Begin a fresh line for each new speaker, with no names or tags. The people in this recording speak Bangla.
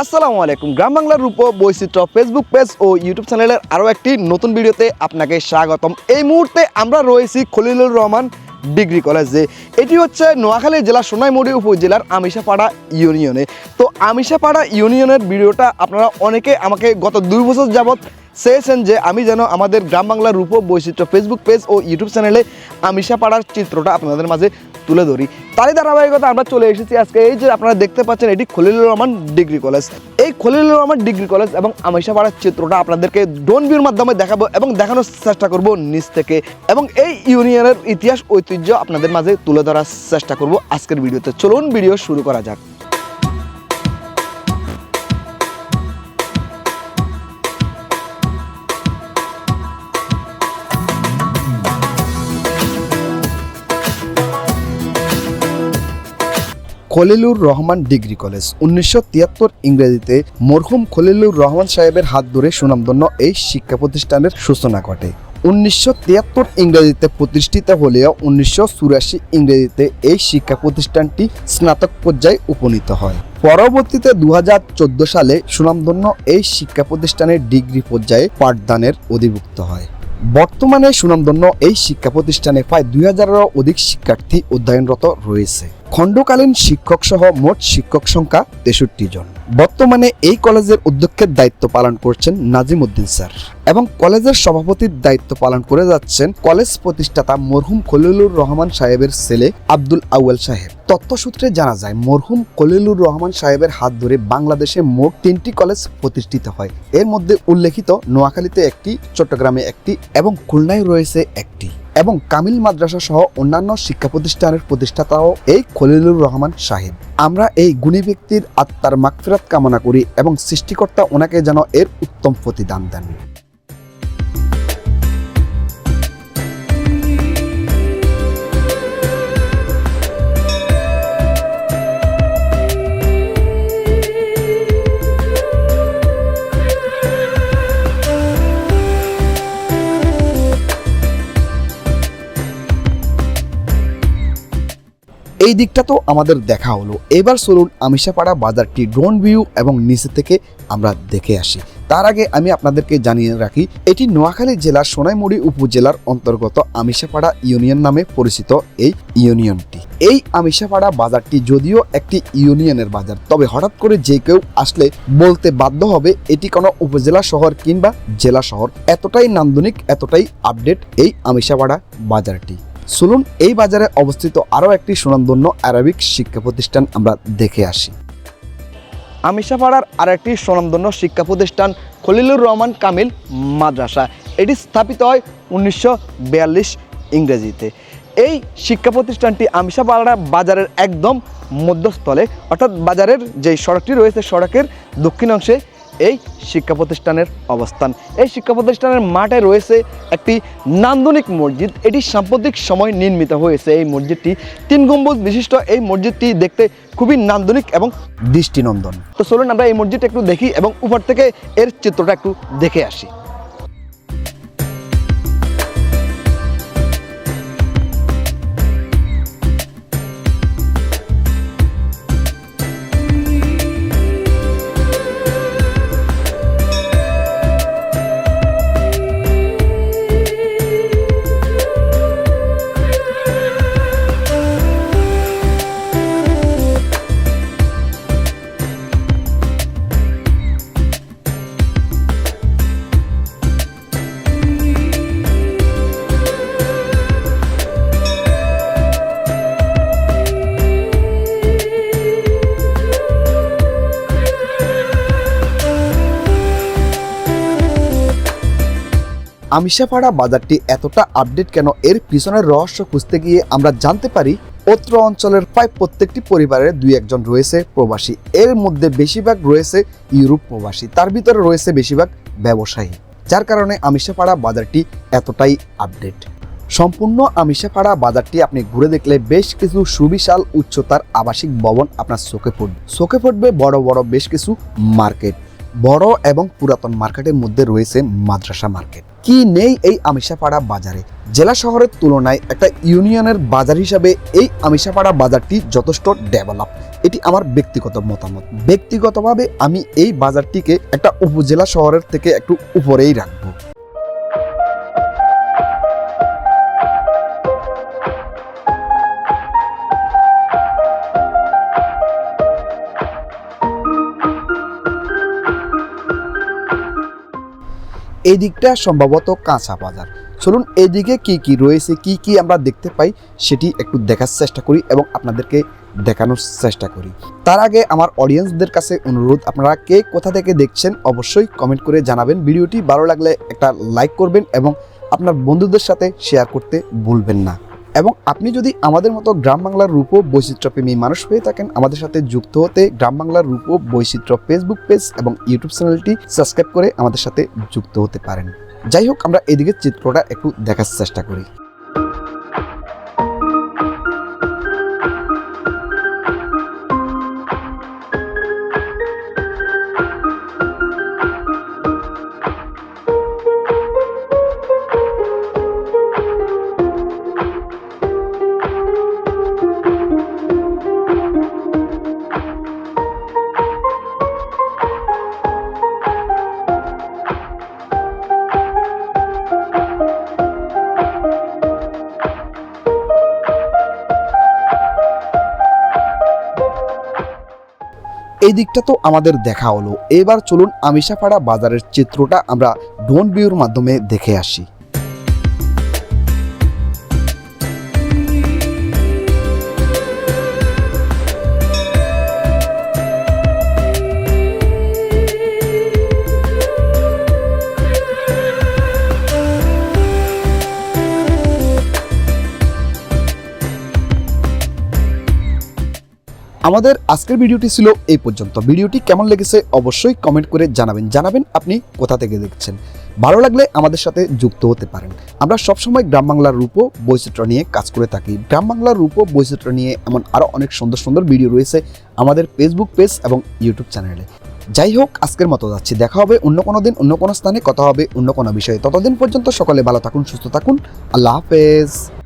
আসসালামু আলাইকুম গ্রাম বাংলার রূপ বৈচিত্র্য ফেসবুক পেজ ও ইউটিউব চ্যানেলের আরও একটি নতুন ভিডিওতে আপনাকে স্বাগতম এই মুহূর্তে আমরা রয়েছি খলিলুর রহমান ডিগ্রি কলেজে এটি হচ্ছে নোয়াখালী জেলার সোনাইমুড়ি উপজেলার আমিষাপাড়া ইউনিয়নে তো আমিষাপাড়া ইউনিয়নের ভিডিওটা আপনারা অনেকে আমাকে গত দুই বছর যাবত চেয়েছেন যে আমি যেন আমাদের গ্রাম বাংলার রূপ বৈচিত্র্য ফেসবুক পেজ ও ইউটিউব চ্যানেলে আমিষাপাড়ার চিত্রটা আপনাদের মাঝে তুলে ধরি তারই ধারাবাহিকতা আমরা চলে এসেছি আজকে এই যে আপনারা দেখতে পাচ্ছেন এটি খলিলুর রহমান ডিগ্রি কলেজ এই খলিলুর রহমান ডিগ্রি কলেজ এবং আমিষাপাড়ার চিত্রটা আপনাদেরকে ড্রোন ভিউর মাধ্যমে দেখাবো এবং দেখানোর চেষ্টা করব নিচ থেকে এবং এই ইউনিয়নের ইতিহাস ঐতিহ্য আপনাদের মাঝে তুলে ধরার চেষ্টা করব আজকের ভিডিওতে চলুন ভিডিও শুরু করা যাক
খলিলুর রহমান ডিগ্রি কলেজ উনিশশো তিয়াত্তর ইংরেজিতে মরহুম খলিলুর রহমান সাহেবের হাত ধরে সুনামধন্য এই শিক্ষা প্রতিষ্ঠানের সূচনা ঘটে উনিশশো তিয়াত্তর ইংরেজিতে প্রতিষ্ঠিত হলেও উনিশশো চুরাশি ইংরেজিতে এই শিক্ষা প্রতিষ্ঠানটি স্নাতক পর্যায়ে উপনীত হয় পরবর্তীতে দু হাজার চোদ্দ সালে সুনামধন্য এই শিক্ষা প্রতিষ্ঠানের ডিগ্রি পর্যায়ে পাঠদানের অধিভুক্ত হয় বর্তমানে সুনামধন্য এই শিক্ষা প্রতিষ্ঠানে প্রায় দুই হাজারেরও অধিক শিক্ষার্থী অধ্যয়নরত রয়েছে খণ্ডকালীন শিক্ষক সহ মোট শিক্ষক সংখ্যা তেষট্টি জন বর্তমানে এই কলেজের অধ্যক্ষের দায়িত্ব পালন করছেন নাজিম উদ্দিন স্যার এবং কলেজের সভাপতির দায়িত্ব পালন করে যাচ্ছেন কলেজ প্রতিষ্ঠাতা মরহুম খলিলুর রহমান সাহেবের ছেলে আব্দুল আউয়াল সাহেব সূত্রে জানা যায় মরহুম খলিলুর রহমান সাহেবের হাত ধরে বাংলাদেশে মোট তিনটি কলেজ প্রতিষ্ঠিত হয় এর মধ্যে উল্লেখিত নোয়াখালীতে একটি চট্টগ্রামে একটি এবং খুলনায় রয়েছে একটি এবং কামিল মাদ্রাসা সহ অন্যান্য শিক্ষা প্রতিষ্ঠানের প্রতিষ্ঠাতাও এই খলিলুর রহমান সাহেব আমরা এই গুণী ব্যক্তির আত্মার মাগফিরাত কামনা করি এবং সৃষ্টিকর্তা ওনাকে যেন এর উত্তম প্রতিদান দেন
এই দিকটা তো আমাদের দেখা হলো এবার চলুন আমিষাপাড়া বাজারটি ড্রোন ভিউ এবং নিচে থেকে আমরা দেখে আসি তার আগে আমি আপনাদেরকে জানিয়ে রাখি এটি নোয়াখালী জেলার সোনাইমুড়ি উপজেলার অন্তর্গত আমিষাপাড়া ইউনিয়ন নামে পরিচিত এই ইউনিয়নটি এই আমিষাপাড়া বাজারটি যদিও একটি ইউনিয়নের বাজার তবে হঠাৎ করে যে কেউ আসলে বলতে বাধ্য হবে এটি কোনো উপজেলা শহর কিংবা জেলা শহর এতটাই নান্দনিক এতটাই আপডেট এই আমিষাপাড়া বাজারটি চলুন এই বাজারে অবস্থিত আরও একটি সুনামধন্য আরবিক শিক্ষা প্রতিষ্ঠান আমরা দেখে আসি আমিষাপাড়ার একটি স্বনামধন্য শিক্ষা প্রতিষ্ঠান খলিলুর রহমান কামিল মাদ্রাসা এটি স্থাপিত হয় উনিশশো ইংরেজিতে এই শিক্ষা প্রতিষ্ঠানটি আমিষাপাড়া বাজারের একদম মধ্যস্থলে অর্থাৎ বাজারের যে সড়কটি রয়েছে সড়কের দক্ষিণ অংশে এই শিক্ষা প্রতিষ্ঠানের অবস্থান এই শিক্ষা প্রতিষ্ঠানের মাঠে রয়েছে একটি নান্দনিক মসজিদ এটি সাম্প্রতিক সময় নির্মিত হয়েছে এই মসজিদটি তিন গম্বুজ বিশিষ্ট এই মসজিদটি দেখতে খুবই নান্দনিক এবং দৃষ্টিনন্দন তো চলুন আমরা এই মসজিদটা একটু দেখি এবং উপর থেকে এর চিত্রটা একটু দেখে আসি আমিষাপাড়া বাজারটি এতটা আপডেট কেন এর পিছনের রহস্য খুঁজতে গিয়ে আমরা জানতে পারি অত্র অঞ্চলের প্রায় প্রত্যেকটি পরিবারের দুই একজন রয়েছে প্রবাসী এর মধ্যে বেশিরভাগ রয়েছে ইউরোপ প্রবাসী তার ভিতরে রয়েছে বেশিরভাগ ব্যবসায়ী যার কারণে আমিষাপাড়া বাজারটি এতটাই আপডেট সম্পূর্ণ আমিষাপাড়া বাজারটি আপনি ঘুরে দেখলে বেশ কিছু সুবিশাল উচ্চতার আবাসিক ভবন আপনার চোখে পড়বে চোখে পড়বে বড় বড় বেশ কিছু মার্কেট বড় এবং পুরাতন মার্কেটের মধ্যে রয়েছে মাদ্রাসা মার্কেট কি নেই এই আমিষাপাড়া বাজারে জেলা শহরের তুলনায় একটা ইউনিয়নের বাজার হিসাবে এই আমিষাপাড়া বাজারটি যথেষ্ট ডেভেলপ এটি আমার ব্যক্তিগত মতামত ব্যক্তিগতভাবে আমি এই বাজারটিকে একটা উপজেলা শহরের থেকে একটু উপরেই রাখবো এই দিকটা সম্ভবত কাঁচা বাজার চলুন এদিকে কি কি রয়েছে কি কি আমরা দেখতে পাই সেটি একটু দেখার চেষ্টা করি এবং আপনাদেরকে দেখানোর চেষ্টা করি তার আগে আমার অডিয়েন্সদের কাছে অনুরোধ আপনারা কে কোথা থেকে দেখছেন অবশ্যই কমেন্ট করে জানাবেন ভিডিওটি ভালো লাগলে একটা লাইক করবেন এবং আপনার বন্ধুদের সাথে শেয়ার করতে ভুলবেন না এবং আপনি যদি আমাদের মতো গ্রাম বাংলার রূপ বৈচিত্র্যপ্রেমী মানুষ হয়ে থাকেন আমাদের সাথে যুক্ত হতে গ্রাম বাংলার রূপ বৈচিত্র্য ফেসবুক পেজ এবং ইউটিউব চ্যানেলটি সাবস্ক্রাইব করে আমাদের সাথে যুক্ত হতে পারেন যাই হোক আমরা এদিকে চিত্রটা একটু দেখার চেষ্টা করি এই দিকটা তো আমাদের দেখা হলো এবার চলুন আমিষাপাড়া বাজারের চিত্রটা আমরা ড্রোন ভিউর মাধ্যমে দেখে আসি আমাদের আজকের ভিডিওটি ছিল এই পর্যন্ত ভিডিওটি কেমন লেগেছে অবশ্যই কমেন্ট করে জানাবেন জানাবেন আপনি কোথা থেকে দেখছেন ভালো লাগলে আমাদের সাথে যুক্ত হতে পারেন আমরা সবসময় গ্রাম বাংলার রূপ বৈচিত্র্য নিয়ে কাজ করে থাকি গ্রাম বাংলার রূপ বৈচিত্র্য নিয়ে এমন আরও অনেক সুন্দর সুন্দর ভিডিও রয়েছে আমাদের ফেসবুক পেজ এবং ইউটিউব চ্যানেলে যাই হোক আজকের মতো যাচ্ছি দেখা হবে অন্য কোনো দিন অন্য কোনো স্থানে কথা হবে অন্য কোনো বিষয়ে ততদিন পর্যন্ত সকলে ভালো থাকুন সুস্থ থাকুন আল্লাহ হাফেজ